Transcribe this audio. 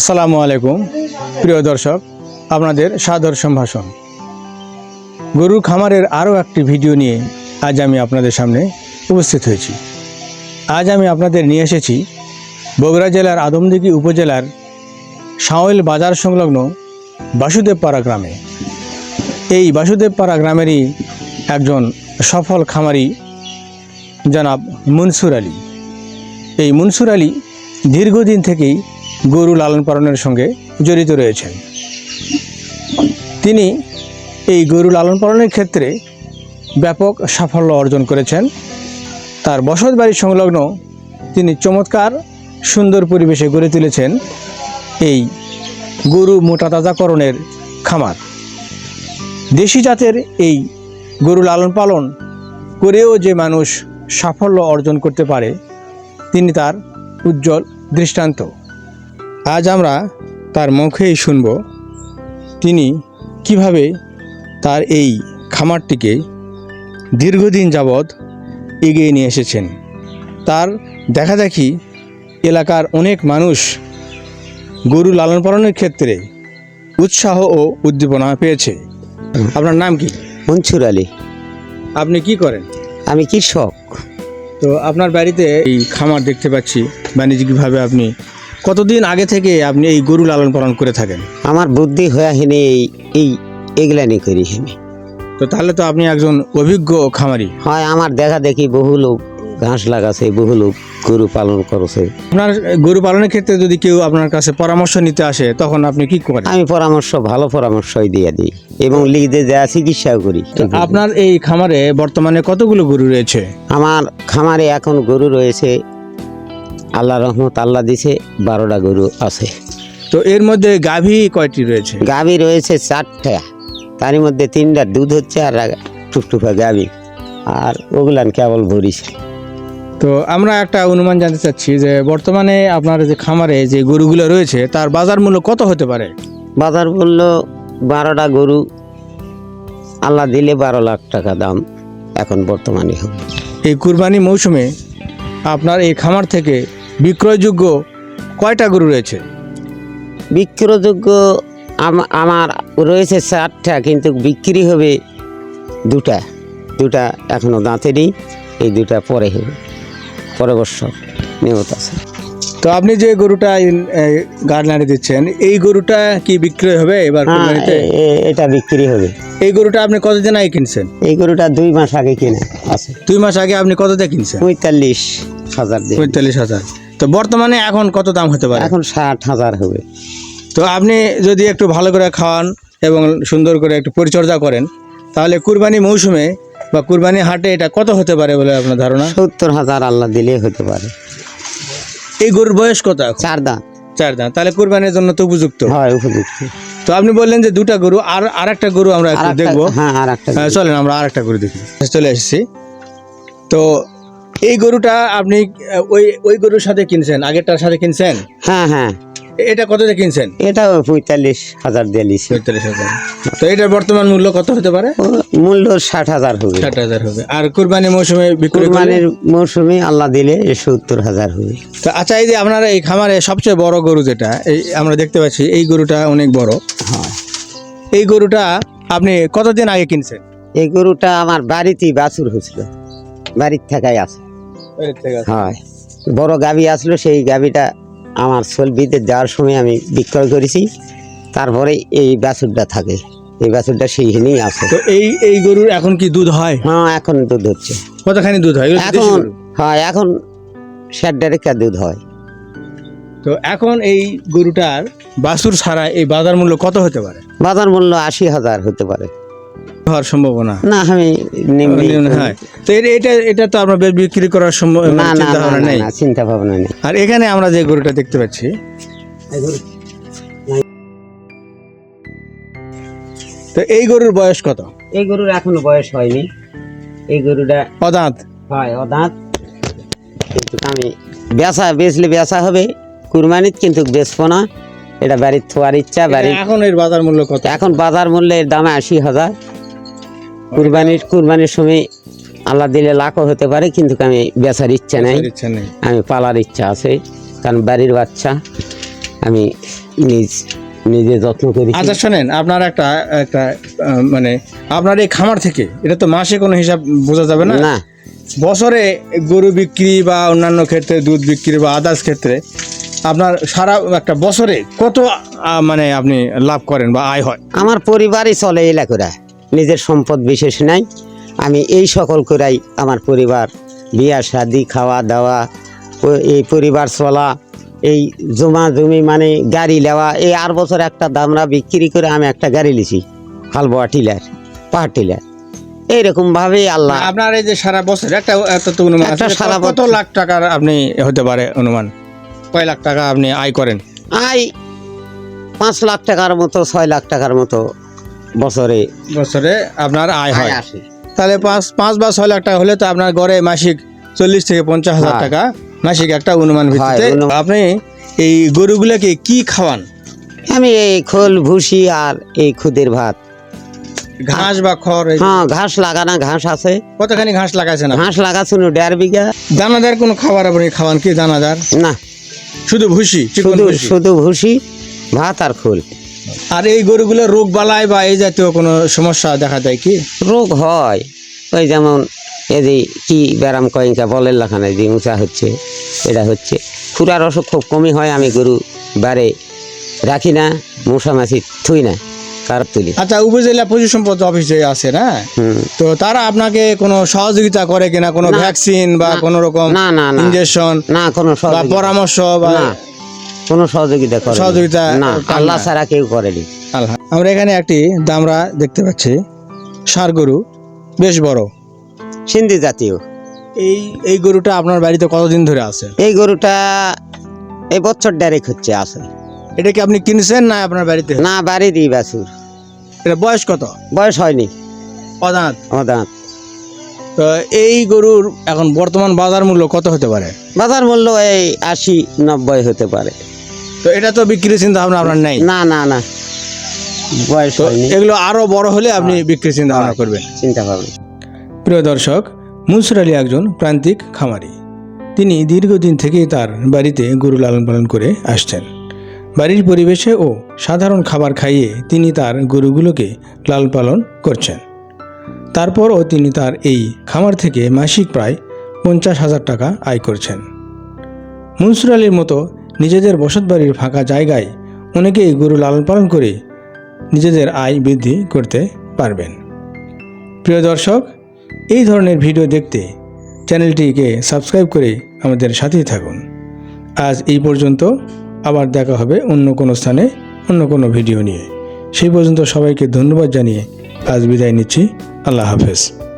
আসসালামু আলাইকুম, প্রিয় দর্শক, আপনাদের সাদর সম্ভাষণ। গরুর খামারের আরও একটি ভিডিও নিয়ে আজ আমি আপনাদের সামনে উপস্থিত হয়েছি। আজ আমি আপনাদের নিয়ে এসেছি বগুড়া জেলার আদমদিঘি উপজেলার সাঁওয়েল বাজার সংলগ্ন বাসুদেবপাড়া গ্রামে। এই বাসুদেবপাড়া গ্রামেরই একজন সফল খামারি, জনাব মনসুর আলী। এই মনসুর আলী দীর্ঘদিন থেকেই গরু লালন পালনের সঙ্গে জড়িত রয়েছেন। তিনি এই গরু লালন পালনের ক্ষেত্রে ব্যাপক সাফল্য অর্জন করেছেন। তার বসত বাড়ির সংলগ্ন তিনি চমৎকার, সুন্দর পরিবেশে গড়ে তুলেছেন এই গরু মোটা তাজাকরণের খামার। দেশি জাতের এই গরু লালন পালন করেও যে মানুষ সাফল্য অর্জন করতে পারে, তিনি তার উজ্জ্বল দৃষ্টান্ত। আজ আমরা তার মুখেই শুনব তিনি কীভাবে তার এই খামারটিকে দীর্ঘদিন যাবৎ এগিয়ে নিয়ে এসেছেন। তার দেখা দেখি এলাকার অনেক মানুষ গরু লালন পালনের ক্ষেত্রে উৎসাহ ও উদ্দীপনা পেয়েছে। আপনার নাম কি? মনসুর আলী। আপনি কি করেন? আমি কৃষক। তো আপনার বাড়িতে এই খামার দেখতে পাচ্ছি। বাণিজ্যিকভাবে আপনি কতদিন আগে থেকে আপনি এই গরু লালন পালন করে থাকেন? আমার বুদ্ধি হয়ে হেনে এই এই এগুলানি করি হেনে। তো তাহলে তো আপনি একজন অভিজ্ঞ খামারি। হয় আমার দেখা দেখি বহু লোক ঘাস লাগাছে বহু লোক গরু পালন করছে। আপনার গরু পালনের ক্ষেত্রে যদি কেউ আপনার কাছে পরামর্শ নিতে আসে তখন আপনি কি করেন? আমি পরামর্শ ভালো পরামর্শই দিয়ে দিই এবং লিখতে দেওয়া চিকিৎসাও করি। আপনার এই খামারে বর্তমানে কতগুলো গরু রয়েছে? আমার খামারে এখন গরু রয়েছে আল্লাহ রহমত আল্লাহ দিছে বারোটা গরু আছে। তো এর মধ্যে গাভী কয়টি রয়েছে? গাভী রয়েছে চারটা। তার মধ্যে তিনটা দুধ হচ্ছে আর টুকটুকা গাভী। আর ওগুলান কেবল ভরিছে তো আমরা একটা অনুমান জানতে চাচ্ছি যে বর্তমানে আপনার যে খামারে যে গরুগুলো রয়েছে তার বাজার মূল্য কত হতে পারে? বাজার মূল্য বারোটা গরু। আল্লাহ দিলে বারো লাখ টাকা দাম এখন বর্তমানে এই কুরবানি মৌসুমে আপনার এই খামার থেকে বিক্রয়যোগ্য কয়টা গরু রয়েছে? বিক্রয়যোগ্য আমার রয়েছে চারটা কিন্তু বিক্রি হবে দুটা। দুটা এখনও দাঁতেরই এই দুটা পরে হবে। পরে বছর নিয়ত আছে। তো আপনি যে গরুটা গার্ডনারে দিচ্ছেন এই গরুটা কি বিক্রয় হবে এবার হ্যাঁ, এটা বিক্রি হবে। এই গরুটা আপনি কতদিন আগে কিনছেন? এই গরুটা দুই মাস আগে কিনে আছে। দুই মাস আগে আপনি কত দিয়ে কিনছেন? পঁয়তাল্লিশ হাজার পঁয়তাল্লিশ হাজার। তো বর্তমানে এখন কত দাম হতে পারে? এখন ষাট হাজার হবে। তো আপনি যদি একটু ভালো করে খাওয়ান এবং সুন্দর করে একটু পরিচর্যা করেন তাহলে কুরবানি মৌসুমে বা কুরবানি হাটে এটা কত হতে পারে বলে আপনার ধারণা? সত্তর হাজার আল্লাহ দিলে হতে পারে। এই গরুর বয়স কত চার দাঁত। চার দাঁত। তাহলে কুরবানির জন্য তো উপযুক্ত। হয় উপযুক্ত। তো আপনি বললেন যে দুটা গরু আর আরেকটা গরু আমরা একটু আর একটা- দেখব। হ্যাঁ আর একটা হ্যাঁ, চলেন আমরা আরেকটা গরু দেখি। চলে এসেছি। তো এই গরুটা আপনি ওই ওই গরুর সাথে কিনছেন আগেরটার সাথে কিনছেন? হ্যাঁ হ্যাঁ। এটা কত দিয়ে কিনছেন? এটা পঁয়তাল্লিশ হাজার দিয়ে লিছি পঁয়তাল্লিশ হাজার। তো এটার বর্তমান মূল্য কত হতে পারে? মূল্য ষাট হাজার হবে। ষাট হাজার হবে। আর কুরবানি মৌসুমে কুরবানির মৌসুমে আল্লাহ দিলে সত্তর হাজার হবে। তো আচ্ছা এই যে আপনারা এই খামারে সবচেয়ে বড় গরু যেটা এই আমরা দেখতে পাচ্ছি এই গরুটা অনেক বড়। হয়। এই গরুটা আপনি কতদিন আগে কিনছেন? এই গরুটা আমার বাড়িতেই বাছুর হয়েছিল। বাড়ির থাকাই আছে। হয়। বড় গাভী আসলো সেই গাভীটা আমার সলবিতে যাওয়ার সময় আমি বিক্রয় করেছি। তারপরে এই বাছুরটা থাকে। এই বাছুরটা সেইখানেই আছে। তো এই এই গরুর এখন কি দুধ হয়? হ্যাঁ এখন দুধ হচ্ছে। কতখানি দুধ হয়? এখন। হয় এখন ষাট ডেরেকা দুধ হয়। তো এখন এই গরুটার বাছুর ছাড়া এই বাজার মূল্য কত হতে পারে? বাজার মূল্য আশি হাজার হতে পারে। হওয়ার সম্ভাবনা? না আমি নিম্নে হ্যাঁ। তো এটা- এটা তো আমরা বিক্রি করার সম্ভব না না চিন্তা ভাবনা নেই। চিন্তা ভাবনা নেই। আর এখানে আমরা যে গরুটা দেখতে পাচ্ছি। তো এই গরুর বয়স কত? এই গরুর এখনও বয়স হয়নি। এই গরুটা অদাঁত? হয় অদাঁত। কিন্তু আমি বেচা বেচলে বেচা হবে কুরবানিত কিন্তু বেচবো না। এটা বাড়ির থোয়ার ইচ্ছা বাড়ির এখন এর বাজার মূল্য কত? এখন বাজার মূল্যের দাম আশি হাজার। কুরবানির কুরবানির সময় আল্লাহ দিলে লাখও হতে পারে কিন্তু আমি বেচার ইচ্ছা নেই। আমি পালার ইচ্ছা আছে কারণ বাড়ির বাচ্চা আমি নিজ নিজে যত্ন করি। আচ্ছা শোনেন আপনার একটা একটা মানে আপনার এই খামার থেকে এটা তো মাসে কোনো হিসাব বোঝা যাবে না? না। বছরে গরু বিক্রি বা অন্যান্য ক্ষেত্রে দুধ বিক্রি বা আদার্স ক্ষেত্রে আপনার সারা একটা বছরে কত মানে আপনি লাভ করেন বা আয় হয়? আমার পরিবারই চলে এলা করে নিজের সম্পদ বিশেষ নাই। আমি এই সকল করাই আমার পরিবার বিয়া শাদি খাওয়া দাওয়া এই পরিবার চলা এই জমা জমি মানে গাড়ি নেওয়া এই আর বছর একটা দামরা বিক্রি করে আমি একটা গাড়ি লিছি হালবোয়া টিলার পাহাড় টিলার। এইরকম ভাবেই আল্লাহ আপনার এই যে সারা বছর একটা অনুমান সারা কত বছর। লাখ টাকার আপনি হতে পারে অনুমান? কয় লাখ টাকা আপনি আয় করেন? আয় পাঁচ লাখ টাকার মতো ছয় লাখ টাকার মতো বছরে। বছরে আপনার আয় হয়। তাহলে পাঁচ পাঁচ বা ছয় লাখ টাকা হলে তো আপনার গড়ে মাসিক চল্লিশ থেকে পঞ্চাশ হাজার টাকা। মাসিক একটা অনুমান ভিত্তিতে আপনি এই গরুগুলোকে কি খাওয়ান? আমি এই খোল ভুসি আর এই খুদের ভাত। ঘাস বা খড় হ্যাঁ ঘাস লাগানা ঘাস আছে। কতখানি ঘাস লাগাইছেন আপনি? ঘাস লাগাছুন দেড় বিঘা। দানাদার কোনো খাবার আপনি খাওয়ান কি দানাদার? না। শুধু ভুসি শুধু শুধু ভুসি ভাত আর খোল। আর এই গরুগুলো রোগ বালাই বা এই জাতীয় কোনো সমস্যা দেখা দেয় কি? রোগ হয়। ওই যেমন এই যে কি ব্যারাম কয়েঙ্কা বলের লাখানে যে উঁচা হচ্ছে এটা হচ্ছে। খুরার অসুখ খুব কমই হয় আমি গরু বারে রাখি না মশা মাছি থুই না কার তুলি। আচ্ছা উপজেলা পশু সম্পদ অফিসে আছে না? তো তারা আপনাকে কোনো সহযোগিতা করে কিনা কোনো ভ্যাকসিন বা কোনো রকম না না না। ইনজেকশন না কোনো পরামর্শ বা কোনো সহযোগিতা করে সহযোগিতা না আল্লাহ ছাড়া কেউ করেনি। আল্লাহ। আমরা এখানে একটি দামরা দেখতে পাচ্ছি। ষাঁড় গরু বেশ বড়। সিন্ধি জাতীয়। এই এই গরুটা আপনার বাড়িতে কতদিন ধরে আছে? এই গরুটা এই বছর ডাইরেক্ট হচ্ছে আছে। এটা কি আপনি কিনছেন না আপনার বাড়িতে? না বাড়িরই বাছুর। এটা বয়স কত? বয়স হয়নি। অদাঁত? আমার দাঁত তো এই গরুর এখন বর্তমান বাজার মূল্য কত হতে পারে? বাজার মূল্য এই আশি নব্বই হতে পারে। তো এটা তো বিক্রির চিন্তা ভাবনা আপনার নাই? না না না। বয়স হয়নি। এগুলো আরও বড় হলে আপনি বিক্রির চিন্তা ভাবনা করবেন। চিন্তা ভাবনা প্রিয় দর্শক মুনসুর আলী একজন প্রান্তিক খামারি। তিনি দীর্ঘদিন থেকেই তার বাড়িতে গরু লালন পালন করে আসছেন। বাড়ির পরিবেশে ও সাধারণ খাবার খাইয়ে তিনি তার গরুগুলোকে লালন পালন করছেন। তারপরও তিনি তার এই খামার থেকে মাসিক প্রায় পঞ্চাশ হাজার টাকা আয় করছেন। মনসুর আলীর মতো নিজেদের বসতবাড়ির ফাঁকা জায়গায় অনেকেই গরু লালন পালন করে নিজেদের আয় বৃদ্ধি করতে পারবেন। প্রিয় দর্শক, এই ধরনের ভিডিও দেখতে চ্যানেলটিকে সাবস্ক্রাইব করে আমাদের সাথেই থাকুন। আজ এই পর্যন্ত, আবার দেখা হবে অন্য কোনো স্থানে, অন্য কোনো ভিডিও নিয়ে। সেই পর্যন্ত সবাইকে ধন্যবাদ জানিয়ে আজ বিদায় নিচ্ছি। আল্লাহ হাফেজ।